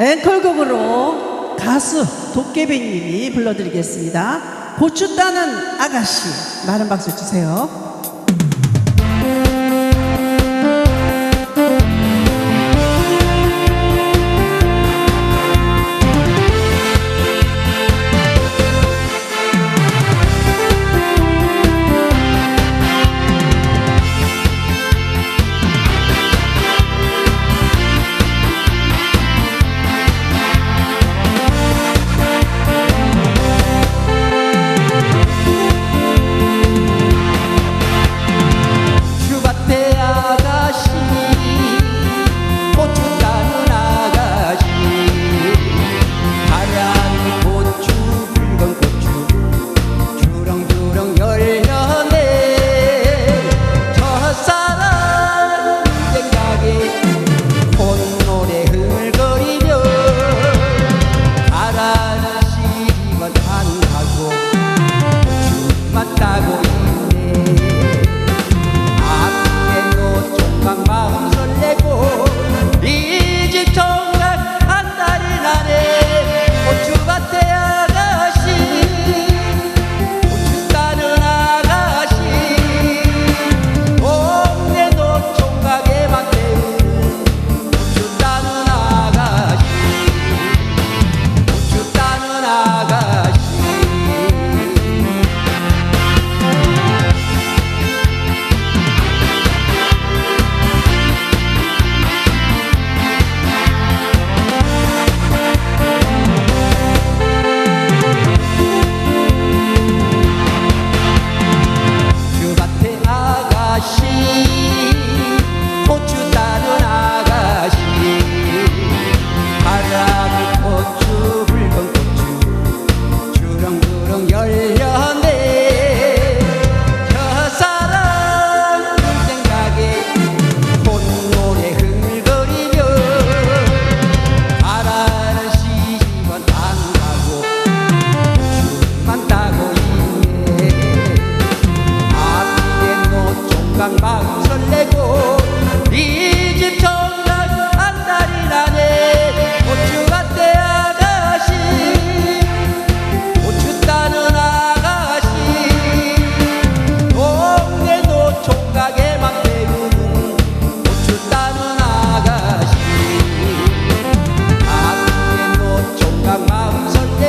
앵콜곡으로 가수 도깨비님이 불러드리겠습니다. 고추 따는 아가씨 많은 박수 주세요.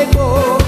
go.